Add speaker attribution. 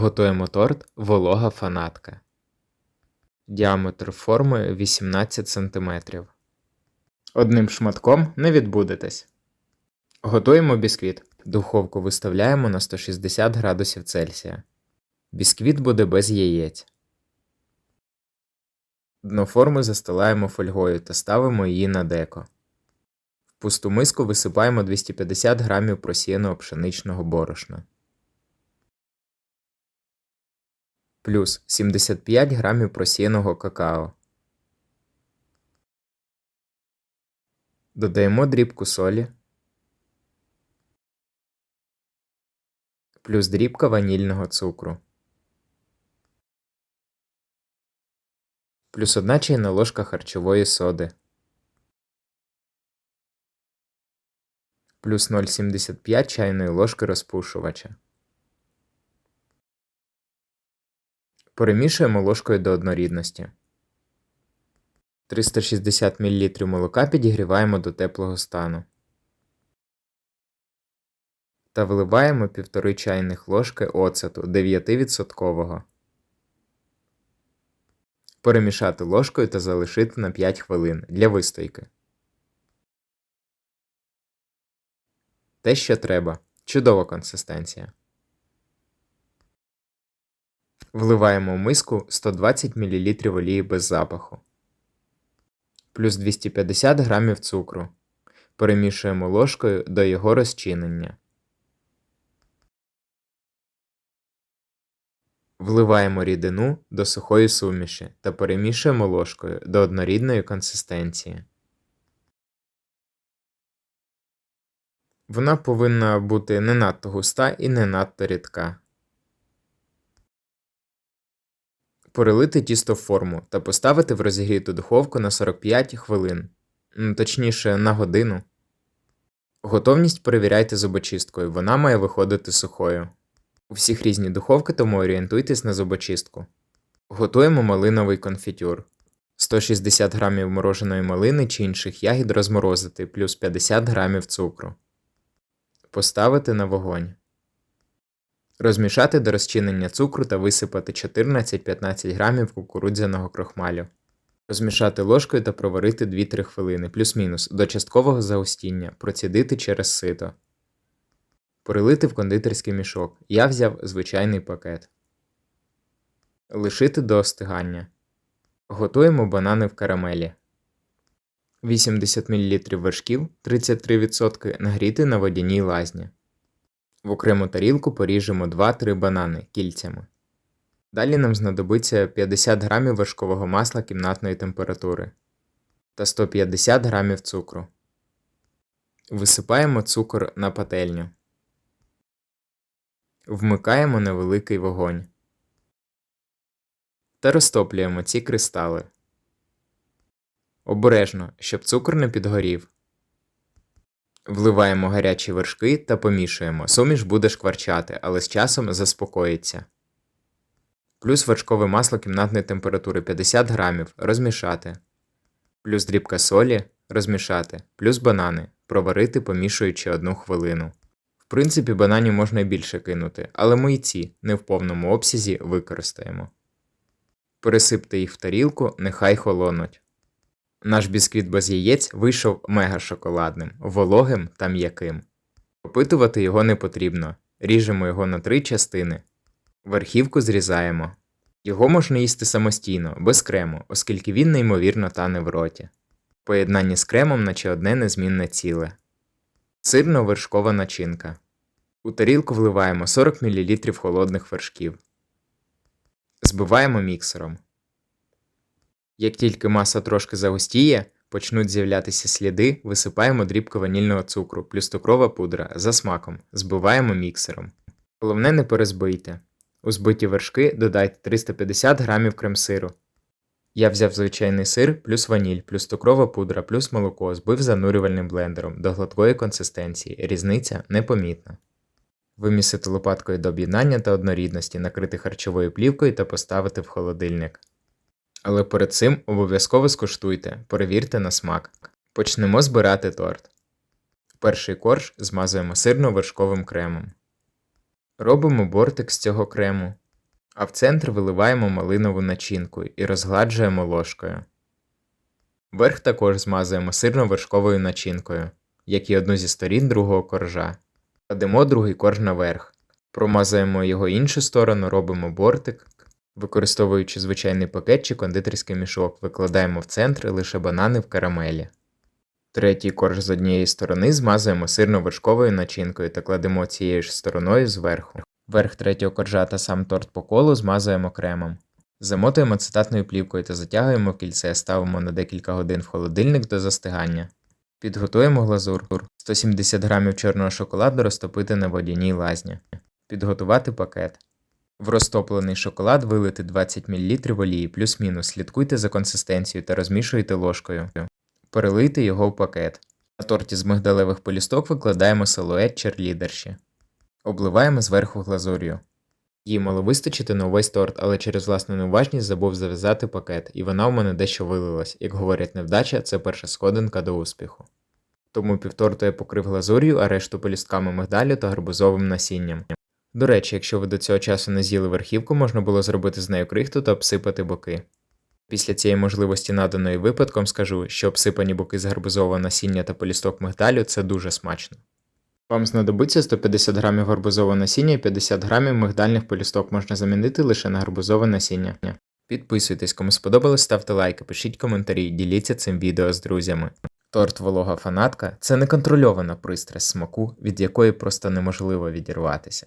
Speaker 1: Готуємо торт волога фанатка. Діаметр форми 18 см. Одним шматком не відбудетесь. Готуємо бісквіт. Духовку виставляємо на 160 градусів Цельсія. Бісквіт буде без яєць. Дно форми застилаємо фольгою та ставимо її на деко. В пусту миску висипаємо 250 г просіяного пшеничного борошна. Плюс 75 г просіяного какао. Додаємо дрібку солі. Плюс дрібка ванільного цукру. Плюс 1 чайна ложка харчової соди. Плюс 0,75 чайної ложки розпушувача. Перемішуємо ложкою до однорідності. 360 мл молока підігріваємо до теплого стану. Та вливаємо 1,5 чайних ложки оцету 9%. Перемішати ложкою та залишити на 5 хвилин для вистойки. Те, що треба. Чудова консистенція. Вливаємо в миску 120 мл олії без запаху. Плюс 250 г цукру. Перемішуємо ложкою до його розчинення. Вливаємо рідину до сухої суміші та перемішуємо ложкою до однорідної консистенції. Вона повинна бути не надто густа і не надто рідка. Перелити тісто в форму та поставити в розігріту духовку на 45 хвилин, точніше на годину. Готовність перевіряйте зубочисткою, вона має виходити сухою. У всіх різні духовки, тому орієнтуйтесь на зубочистку. Готуємо малиновий конфітюр. 160 г мороженої малини чи інших ягід розморозити плюс 50 г цукру. Поставити на вогонь. Розмішати до розчинення цукру та висипати 14-15 г кукурудзяного крохмалю. Розмішати ложкою та проварити 2-3 хвилини плюс-мінус до часткового загустіння, процідити через сито. Перелити в кондитерський мішок. Я взяв звичайний пакет. Лишити до остигання. Готуємо банани в карамелі. 80 мл вершків 33% нагріти на водяній лазні. В окрему тарілку поріжемо 2-3 банани кільцями. Далі нам знадобиться 50 г вершкового масла кімнатної температури та 150 г цукру. Висипаємо цукор на пательню. Вмикаємо невеликий вогонь та розтоплюємо ці кристали. Обережно, щоб цукор не підгорів. Вливаємо гарячі вершки та помішуємо. Суміш буде шкварчати, але з часом заспокоїться. Плюс вершкове масло кімнатної температури 50 грамів розмішати. Плюс дрібка солі розмішати, плюс банани проварити, помішуючи 1 хвилину. В принципі, бананів можна і більше кинути, але ми і ці не в повному обсязі використаємо. Пересипте їх в тарілку, нехай холонуть. Наш бісквіт без яєць вийшов мега шоколадним, вологим та м'яким. Опитувати його не потрібно. Ріжемо його на три частини. Верхівку зрізаємо. Його можна їсти самостійно, без крему, оскільки він неймовірно тане в роті. Поєднання з кремом, наче одне незмінне ціле. Сирно-вершкова начинка. У тарілку вливаємо 40 мл холодних вершків. Збиваємо міксером. Як тільки маса трошки загустіє, почнуть з'являтися сліди, висипаємо дрібку ванільного цукру плюс цукрова пудра за смаком, збиваємо міксером. Головне не перезбийте. У збиті вершки додайте 350 г крем-сиру. Я взяв звичайний сир плюс ваніль, плюс цукрова пудра, плюс молоко, збив занурювальним блендером до гладкої консистенції, різниця непомітна. Вимісити лопаткою до об'єднання та однорідності, накрити харчовою плівкою та поставити в холодильник. Але перед цим обов'язково скуштуйте, перевірте на смак. Почнемо збирати торт. Перший корж змазуємо сирно-вершковим кремом. Робимо бортик з цього крему А в центр виливаємо малинову начинку і розгладжуємо ложкою. Верх також змазуємо сирно-вершковою начинкою, як і одну зі сторін другого коржа. Кладемо другий корж наверх. Промазуємо його іншу сторону, робимо бортик. Використовуючи звичайний пакет чи кондитерський мішок, викладаємо в центр лише банани в карамелі. Третій корж з однієї сторони змазуємо сирно-вершковою начинкою та кладемо цією ж стороною зверху. Верх третього коржа та сам торт по колу змазуємо кремом. Замотуємо цитатною плівкою та затягуємо кільце, ставимо на декілька годин в холодильник до застигання. Підготуємо глазур. 170 г чорного шоколаду розтопити на водяній лазні. Підготувати пакет. В розтоплений шоколад вилити 20 мл олії плюс-мінус. Слідкуйте за консистенцією та розмішуйте ложкою. Перелийте його в пакет. На торті з мигдалевих полісток викладаємо силует черлідерші. Обливаємо зверху глазур'ю. Їй мало вистачити на увесь торт, але через власну неуважність забув зав'язати пакет, і вона в мене дещо вилилась. Як говорять невдача, це перша сходинка до успіху. Тому півторту я покрив глазур'ю, а решту полістками мигдалю та гарбузовим насінням. До речі, якщо ви до цього часу не з'їли верхівку, можна було зробити з нею крихту та обсипати боки. Після цієї можливості, наданої випадком, скажу, що обсипані боки з гарбузового насіння та полісток мигдалю це дуже смачно. Вам знадобиться 150 грамів гарбузового насіння і 50 грамів мигдальних полісток можна замінити лише на гарбузове насіння. Підписуйтесь, кому сподобалось, ставте лайки, пишіть коментарі, діліться цим відео з друзями. Торт волога фанатка це неконтрольована пристрасть смаку, від якої просто неможливо відірватися.